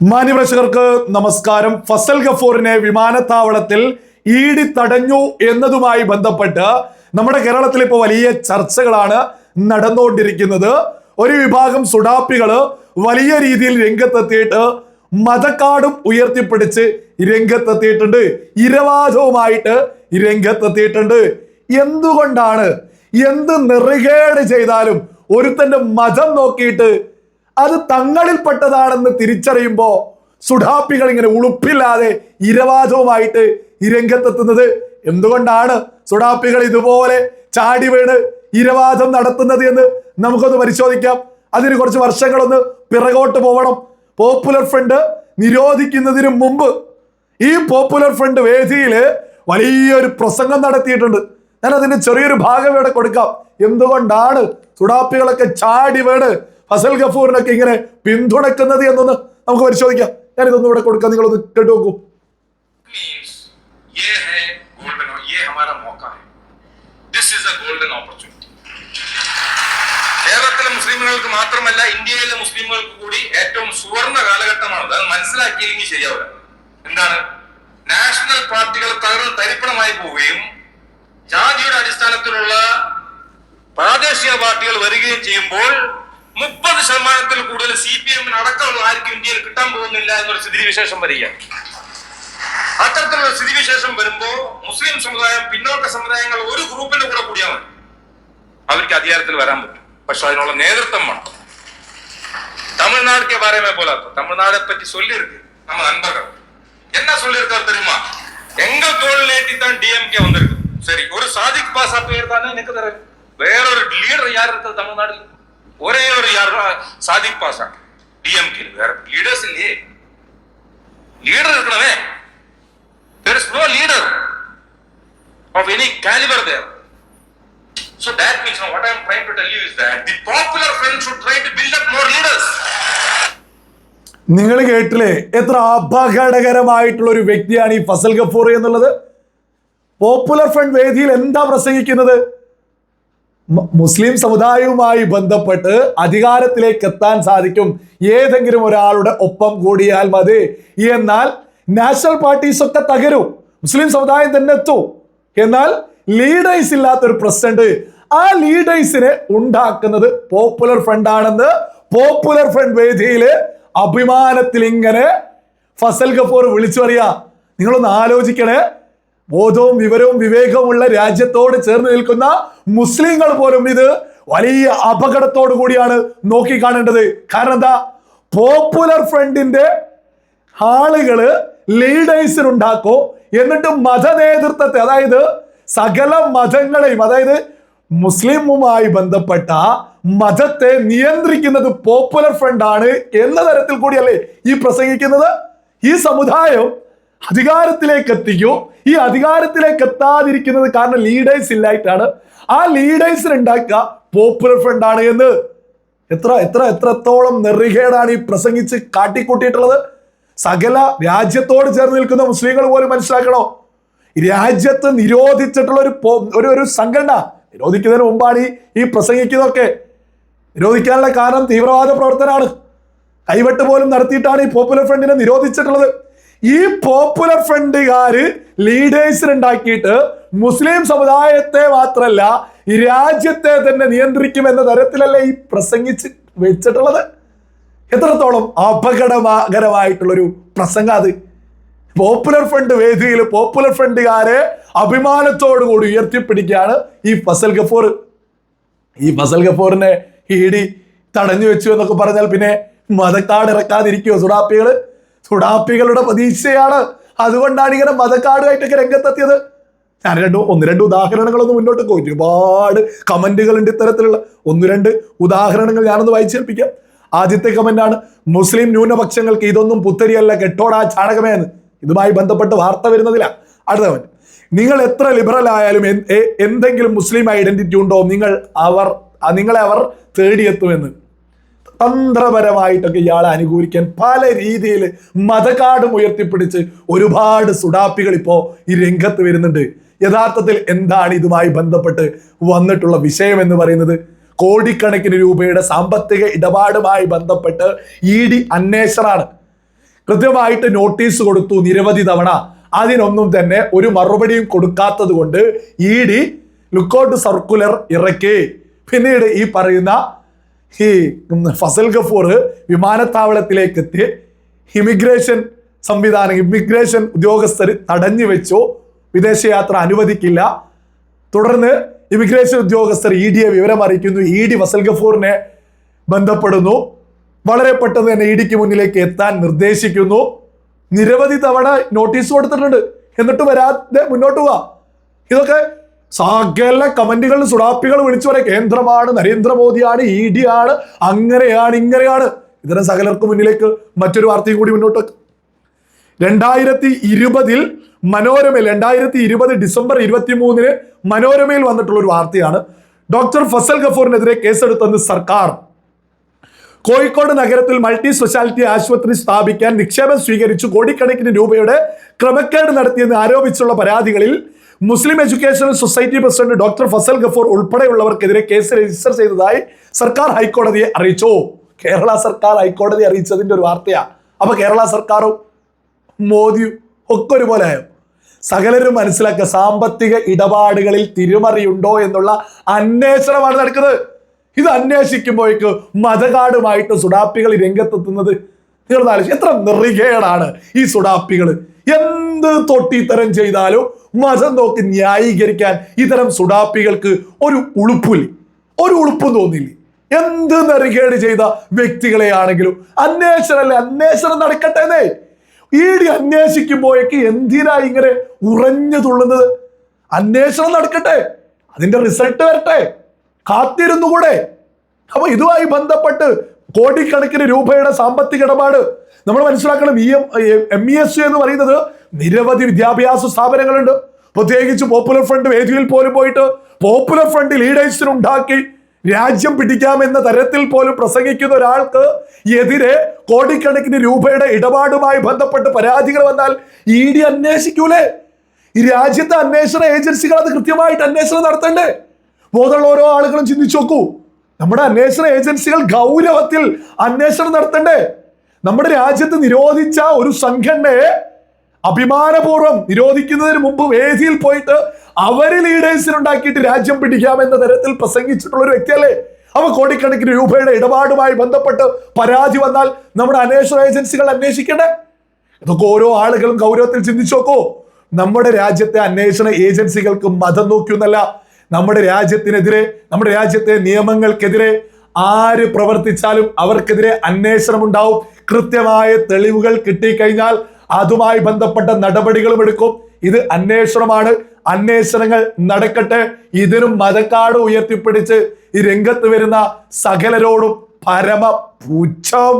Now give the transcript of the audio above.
മാന്യപ്രേക്ഷകർക്ക് നമസ്കാരം. ഫസൽ ഗഫൂറിനെ വിമാനത്താവളത്തിൽ ഈടി തടഞ്ഞു എന്നതുമായി ബന്ധപ്പെട്ട് നമ്മുടെ കേരളത്തിൽ ഇപ്പോൾ വലിയ ചർച്ചകളാണ് നടന്നുകൊണ്ടിരിക്കുന്നത്. ഒരു വിഭാഗം സുഡാപ്പികൾ വലിയ രീതിയിൽ രംഗത്തെത്തിയിട്ട് മതക്കാടും ഉയർത്തിപ്പിടിച്ച് രംഗത്തെത്തിയിട്ടുണ്ട്. ഇരവാദവുമായിട്ട് രംഗത്തെത്തിയിട്ടുണ്ട്. എന്തുകൊണ്ടാണ്? എന്ത് നെറുകേട് ചെയ്താലും ഒരുത്തന്റെ മതം നോക്കിയിട്ട് അത് തങ്ങളിൽപ്പെട്ടതാണെന്ന് തിരിച്ചറിയുമ്പോ സുഡാപ്പികൾ ഇങ്ങനെ ഉളുപ്പില്ലാതെ ഇരവാദവുമായിട്ട് ഈ രംഗത്തെത്തുന്നത്. എന്തുകൊണ്ടാണ് സുഡാപ്പികൾ ഇതുപോലെ ചാടി വീണ് ഇരവാദം നടത്തുന്നത് എന്ന് നമുക്കൊന്ന് പരിശോധിക്കാം. അതിന് കുറച്ച് വർഷങ്ങളൊന്ന് പിറകോട്ട് പോകണം പോപ്പുലർ ഫ്രണ്ട് നിരോധിക്കുന്നതിന് മുമ്പ് ഈ പോപ്പുലർ ഫ്രണ്ട് വേദിയിൽ വലിയൊരു പ്രസംഗം നടത്തിയിട്ടുണ്ട്. ഞാൻ അതിന്റെ ചെറിയൊരു ഭാഗം ഇവിടെ കൊടുക്കാം. എന്തുകൊണ്ടാണ് സുഡാപ്പികളൊക്കെ ചാടി വീണ് ഫസൽ ഗഫൂറിനൊക്കെ ഇങ്ങനെ പിന്തുണയ്ക്കുന്നത് എന്നൊന്ന് നമുക്ക് പരിശോധിക്കാം. ഞാൻ ഇതൊന്നും ഇവിടെ കൊടുക്കാം. നിങ്ങളൊന്ന് കേട്ടു നോക്കൂ കേരളത്തിലെ മുസ്ലിങ്ങൾക്ക് മാത്രമല്ല ഇന്ത്യയിലെ മുസ്ലിങ്ങൾക്ക് കൂടി ഏറ്റവും സുവർണ കാലഘട്ടമാണ് അത് മനസ്സിലാക്കിയില്ലെങ്കിൽ ശരിയാവില്ല. എന്താണ്? നാഷണൽ പാർട്ടികൾ തകർന്ന് തരിപ്പണമായി പോവുകയും ജാതിയുടെ അടിസ്ഥാനത്തിലുള്ള പ്രാദേശിക പാർട്ടികൾ വരികയും ചെയ്യുമ്പോൾ മുപ്പത് ശതമാനത്തിൽ കൂടുതൽ സി പി എമ്മിന് അടക്കമുള്ള ആർക്കും ഇന്ത്യയിൽ കിട്ടാൻ പോകുന്നില്ല എന്നൊരു സ്ഥിതിവിശേഷം വരികയാണ് അത്തരത്തിലുള്ള സ്ഥിതിവിശേഷം വരുമ്പോ മുസ്ലിം സമുദായം പിന്നോക്ക സമുദായങ്ങൾ ഒരു ഗ്രൂപ്പിന്റെ കൂടെ കൂടിയാൽ മതി അവർക്ക് അധികാരത്തിൽ വരാൻ പറ്റും പക്ഷെ അതിനുള്ള നേതൃത്വം വേണം தமிழ்நாடுக்கே பாரமே போல தமிழ்நாடை பற்றி சொல்லியிருக்கு நம்ம நண்பர்கள் என்ன சொல்லியிருக்காரு தெரியுமா எங்க தோல் நேட்டி தான் டிஎம்கே வந்திருக்கு சரி ஒரு சாதிக் பாசா பேர் தானே எனக்கு தர வேறொரு லீடர் யார் இருக்குது தமிழ்நாடுல ஒரே ஒரு யாரா சாதிக் பாசா டிஎம்கே வேற லீடர்ஸ் இல்லையே லீடர் இருக்கணவே there is no leader of any caliber there So that means now what I am trying to tell you is that the popular front should try to build up more leaders. നിങ്ങൾ കേട്ടില്ലേ എത്ര അപകടകരമായിട്ടുള്ള ഒരു വ്യക്തിയാണ് ഈ ഫസൽ ഗഫൂർ എന്നുള്ളത് popular front വേദിയിൽ എന്താ പ്രസംഗിക്കുന്നത് മുസ്ലിം സമുദായവുമായി ബന്ധപ്പെട്ട് അധികാരത്തിലേക്ക് എത്താൻ സാധിക്കും. ഏതെങ്കിലും ഒരാളുടെ ഒപ്പം കൂടിയാൽ മതി. എന്നാൽ നാഷണൽ പാർട്ടീസ് ഒക്കെ തകരും. മുസ്ലിം സമുദായം തന്നെ എത്തും. എന്നാൽ ലീഡേഴ്സ് ഇല്ലാത്തൊരു പ്രസിഡന്റ് ആ ലീഡേഴ്സിനെ ഉണ്ടാക്കുന്നത് പോപ്പുലർ ഫ്രണ്ട് ആണെന്ന് പോപ്പുലർ ഫ്രണ്ട് വേദിയിൽ അഭിമാനത്തിൽ ഇങ്ങനെ ഫസൽ ഗഫൂർ വിളിച്ചു പറയാ നിങ്ങളൊന്ന് ആലോചിക്കണേ. ബോധവും വിവരവും വിവേകവുമുള്ള രാജ്യത്തോട് ചേർന്ന് നിൽക്കുന്ന മുസ്ലിങ്ങൾ പോലും ഇത് വലിയ അപകടത്തോടു കൂടിയാണ് നോക്കിക്കാണേണ്ടത്. കാരണം എന്താ? പോപ്പുലർ ഫ്രണ്ടിന്റെ ആളുകൾ ലീഡേഴ്സിനുണ്ടാക്കോ. എന്നിട്ട് മത നേതൃത്വത്തെ അതായത് സകല മതങ്ങളെയും അതായത് മുസ്ലിമുമായി ബന്ധപ്പെട്ട മതത്തെ നിയന്ത്രിക്കുന്നത് പോപ്പുലർ ഫ്രണ്ട് ആണ് എന്ന തരത്തിൽ കൂടിയല്ലേ ഈ പ്രസംഗിക്കുന്നത്? ഈ സമുദായം അധികാരത്തിലേക്ക് എത്തിക്കൂ ഈ അധികാരത്തിലേക്ക് എത്താതിരിക്കുന്നത് കാരണം ലീഡേഴ്സ് ഇല്ലായിട്ടാണ്. ആ ലീഡേഴ്സിന് ഉണ്ടാക്കുക പോപ്പുലർ ഫ്രണ്ട് ആണ് എന്ന്. എത്ര എത്ര എത്രത്തോളം നെറികേടാണ് ഈ പ്രസംഗിച്ച് കാട്ടിക്കൂട്ടിയിട്ടുള്ളത്. സകല രാജ്യത്തോട് ചേർന്ന് നിൽക്കുന്ന മുസ്ലിങ്ങൾ പോലും മനസ്സിലാക്കണോ? രാജ്യത്ത് നിരോധിച്ചിട്ടുള്ള ഒരു ഒരു ഒരു സംഘടന നിരോധിക്കുന്നതിന് മുമ്പാണ് ഈ ഈ പ്രസംഗിക്കുന്നതൊക്കെ. നിരോധിക്കാനുള്ള കാരണം തീവ്രവാദ പ്രവർത്തനമാണ്. കൈവെട്ട് പോലും നടത്തിയിട്ടാണ് ഈ പോപ്പുലർ ഫ്രണ്ടിനെ നിരോധിച്ചിട്ടുള്ളത്. ഈ പോപ്പുലർ ഫ്രണ്ടുകാര് ലീഡേഴ്സിന് ഉണ്ടാക്കിയിട്ട് മുസ്ലിം സമുദായത്തെ മാത്രല്ല ഈ രാജ്യത്തെ തന്നെ നിയന്ത്രിക്കും എന്ന തരത്തിലല്ലേ ഈ പ്രസംഗിച്ച് വെച്ചിട്ടുള്ളത്? എത്രത്തോളം അപകടകരമായിട്ടുള്ളൊരു പ്രസംഗം അത്. പോപ്പുലർ ഫ്രണ്ട് വേദിയിൽ പോപ്പുലർ ഫ്രണ്ടുകാരെ അഭിമാനത്തോടു കൂടി ഉയർത്തിപ്പിടിക്കുകയാണ് ഈ ഫസൽ ഗഫൂർ. ഈ ഫസൽ ഗഫൂറിനെ ഇടി തടഞ്ഞു വെച്ചു എന്നൊക്കെ പറഞ്ഞാൽ പിന്നെ മതക്കാട് ഇറക്കാതിരിക്കുമോ സുഡാപ്പികൾ സുഡാപ്പികളുടെ പ്രതീക്ഷയാണ്. അതുകൊണ്ടാണ് ഇങ്ങനെ മതക്കാടുമായിട്ടൊക്കെ രംഗത്തെത്തിയത്. ഞാൻ രണ്ട് ഒന്ന് രണ്ട് ഉദാഹരണങ്ങളൊന്ന് മുന്നോട്ട് പോയി. ഒരുപാട് കമന്റുകൾ ഉണ്ട് ഇത്തരത്തിലുള്ള. ഒന്ന് രണ്ട് ഉദാഹരണങ്ങൾ ഞാനൊന്ന് വായിച്ചേൽപ്പിക്കാം ആദ്യത്തെ കമന്റ് ആണ് മുസ്ലിം ന്യൂനപക്ഷങ്ങൾക്ക് ഇതൊന്നും പുത്തരിയല്ല കെട്ടോടാ ചാണകമേ എന്ന്. ഇതുമായി ബന്ധപ്പെട്ട് വാർത്ത വരുന്നതില്ല അടുത്ത നിങ്ങൾ എത്ര ലിബറൽ ആയാലും എന്തെങ്കിലും മുസ്ലിം ഐഡന്റിറ്റി ഉണ്ടോ? നിങ്ങൾ അവർ നിങ്ങളെ അവർ തേടിയെത്തുമെന്ന് തന്ത്രപരമായിട്ടൊക്കെ ഇയാളെ അനുകൂലിക്കാൻ പല രീതിയിൽ മതകാടും ഉയർത്തിപ്പിടിച്ച് ഒരുപാട് സുഡാപ്പികൾ ഇപ്പോൾ ഈ രംഗത്ത് വരുന്നുണ്ട്. യഥാർത്ഥത്തിൽ എന്താണ് ഇതുമായി ബന്ധപ്പെട്ട് വന്നിട്ടുള്ള വിഷയം എന്ന് പറയുന്നത്? കോടിക്കണക്കിന് രൂപയുടെ സാമ്പത്തിക ഇടപാടുമായി ബന്ധപ്പെട്ട് ഇ ഡി അന്വേഷണമാണ് കൃത്യമായിട്ട് നോട്ടീസ് കൊടുത്തു നിരവധി തവണ. അതിനൊന്നും തന്നെ ഒരു മറുപടിയും കൊടുക്കാത്തത് കൊണ്ട് ഇ ഡി ലുക്കൗട്ട് സർക്കുലർ ഇറക്കി. പിന്നീട് ഈ പറയുന്ന ഈ ഫസൽ ഗഫൂർ വിമാനത്താവളത്തിലേക്ക് എത്തി ഇമിഗ്രേഷൻ സംവിധാനം ഇമിഗ്രേഷൻ ഉദ്യോഗസ്ഥർ തടഞ്ഞു വെച്ചു. വിദേശയാത്ര അനുവദിക്കില്ല. തുടർന്ന് ഇമിഗ്രേഷൻ ഉദ്യോഗസ്ഥർ ഇ ഡിയെ വിവരം അറിയിക്കുന്നു. ഇ ഡി ഫസൽ ഗഫൂറിനെ ബന്ധപ്പെടുന്നു. വളരെ പെട്ടെന്ന് തന്നെ ഇ ഡിക്ക് മുന്നിലേക്ക് എത്താൻ നിർദ്ദേശിക്കുന്നു. നിരവധി തവണ നോട്ടീസ് കൊടുത്തിട്ടുണ്ട്. എന്നിട്ട് വരാതെ മുന്നോട്ട് പോവാ. ഇതൊക്കെ സകല കമന്റുകളിൽ സുഡാപ്പികൾ വിളിച്ചു പറയാം. കേന്ദ്രമാണ് നരേന്ദ്രമോദിയാണ് ഇ ഡി ആണ് അങ്ങനെയാണ് ഇങ്ങനെയാണ്. ഇത്തരം സകലർക്ക് മുന്നിലേക്ക് മറ്റൊരു വാർത്തയും കൂടി മുന്നോട്ട് വെക്കാം. രണ്ടായിരത്തി ഇരുപതിൽ മനോരമയിൽ രണ്ടായിരത്തി ഇരുപത് ഡിസംബർ ഇരുപത്തി മൂന്നിന് മനോരമയിൽ വന്നിട്ടുള്ള ഒരു വാർത്തയാണ്. ഡോക്ടർ ഫസൽ ഗഫൂറിനെതിരെ കേസെടുത്തെന്ന് സർക്കാർ. കോഴിക്കോട് നഗരത്തിൽ മൾട്ടി സ്പെഷ്യാലിറ്റി ആശുപത്രി സ്ഥാപിക്കാൻ നിക്ഷേപം സ്വീകരിച്ചു കോടിക്കണക്കിന് രൂപയുടെ ക്രമക്കേട് നടത്തിയെന്ന് ആരോപിച്ചുള്ള പരാതികളിൽ Muslim Educational Society president doctor Fazal Gafoor ഉൾപ്പെടെയുള്ളവർക്കെതിരെ case register ചെയ്തതായി സർക്കാർ ഹൈക്കോടതിയെ അറിയിച്ചു. കേരള സർക്കാർ ഹൈക്കോടതി അറിയിച്ചതിന്റെ ഒരു വാർത്തയാ. അപ്പൊ കേരള സർക്കാരും മോദിയും ഒക്കെ ഒരുപോലെ ആയോ സകലരും മനസ്സിലാക്കുക സാമ്പത്തിക ഇടപാടുകളിൽ തിരിമറിയുണ്ടോ എന്നുള്ള അന്വേഷണമാണ് നടക്കുന്നത്. ഇത് അന്വേഷിക്കുമ്പോഴേക്ക് മതകാടുമായിട്ട് സുഡാപ്പികൾ രംഗത്തെത്തുന്നത് നിങ്ങൾ എത്ര നിറികേടാണ് ഈ സുഡാപ്പികൾ എന്ത് തൊട്ടിത്തരം ചെയ്താലും മതം നോക്കി ന്യായീകരിക്കാൻ ഇത്തരം സുഡാപ്പികൾക്ക് ഒരു ഉളുപ്പില്ല. ഒരു ഉളുപ്പും തോന്നില്ല എന്ത് നെറികേട് ചെയ്ത വ്യക്തികളെയാണെങ്കിലും അന്വേഷണമല്ലേ? അന്വേഷണം നടക്കട്ടെ ഇ ഈടി അന്വേഷിക്കുമ്പോഴേക്ക് എന്തിനാ ഇങ്ങനെ ഉറഞ്ഞു തുള്ളുന്നത്? അന്വേഷണം നടക്കട്ടെ. അതിന്റെ റിസൾട്ട് വരട്ടെ. കാത്തിരുന്നുകൂടെ. അപ്പൊ ഇതുമായി ബന്ധപ്പെട്ട് കോടിക്കണക്കിന് രൂപയുടെ സാമ്പത്തിക ഇടപാട്. നമ്മൾ മനസ്സിലാക്കണം E M M E S എന്ന് പറയുന്നത് നിരവധി വിദ്യാഭ്യാസ സ്ഥാപനങ്ങളുണ്ട്. പ്രത്യേകിച്ച് പോപ്പുലർ ഫ്രണ്ട് വേദിയിൽ പോലും പോയിട്ട് പോപ്പുലർ ഫ്രണ്ട് ലീഡേഴ്സിന് ഉണ്ടാക്കി രാജ്യം പിടിക്കാമെന്ന തരത്തിൽ പോലും പ്രസംഗിക്കുന്ന ഒരാൾക്ക് എതിരെ കോടിക്കണക്കിന് രൂപയുടെ ഇടപാടുമായി ബന്ധപ്പെട്ട് പരാതികൾ വന്നാൽ ഇ ഡി അന്വേഷിക്കൂലേ? ഈ രാജ്യത്തെ അന്വേഷണ ഏജൻസികൾ അത് കൃത്യമായിട്ട് അന്വേഷണം നടത്തണ്ടേ? ബോധമുള്ള ഓരോ ആളുകളും ചിന്തിച്ചു നോക്കൂ. നമ്മുടെ അന്വേഷണ ഏജൻസികൾ ഗൗരവത്തിൽ അന്വേഷണം നടത്തണ്ടേ? നമ്മുടെ രാജ്യത്ത് നിരോധിച്ച ഒരു സംഘടനയെ അഭിമാനപൂർവം നിരോധിക്കുന്നതിന് മുമ്പ് വേദിയിൽ പോയിട്ട് അവർ ലീഡേഴ്സിന് ഉണ്ടാക്കിയിട്ട് രാജ്യം പിടിക്കാമെന്ന തരത്തിൽ പ്രസംഗിച്ചിട്ടുള്ള ഒരു വ്യക്തിയല്ലേ? അവ കോടിക്കണക്കിന് രൂപയുടെ ഇടപാടുമായി ബന്ധപ്പെട്ട് പരാതി വന്നാൽ നമ്മുടെ അന്വേഷണ ഏജൻസികൾ അന്വേഷിക്കണ്ടേ? ഇതൊക്കെ ഓരോ ആളുകളും ഗൗരവത്തിൽ ചിന്തിച്ചു നോക്കൂ. നമ്മുടെ രാജ്യത്തെ അന്വേഷണ ഏജൻസികൾക്ക് മതം നോക്കിയൊന്നല്ല നമ്മുടെ രാജ്യത്തിനെതിരെ നമ്മുടെ രാജ്യത്തെ നിയമങ്ങൾക്കെതിരെ ആര് പ്രവർത്തിച്ചാലും അവർക്കെതിരെ അന്വേഷണം ഉണ്ടാവും കൃത്യമായ തെളിവുകൾ കിട്ടിക്കഴിഞ്ഞാൽ അതുമായി ബന്ധപ്പെട്ട നടപടികളും എടുക്കും. ഇത് അന്വേഷണമാണ്. അന്വേഷണങ്ങൾ നടക്കട്ടെ. ഇതിനും മതക്കാട് ഉയർത്തിപ്പിടിച്ച് ഈ രംഗത്ത് വരുന്ന സകലരോടും പരമ പുച്ഛം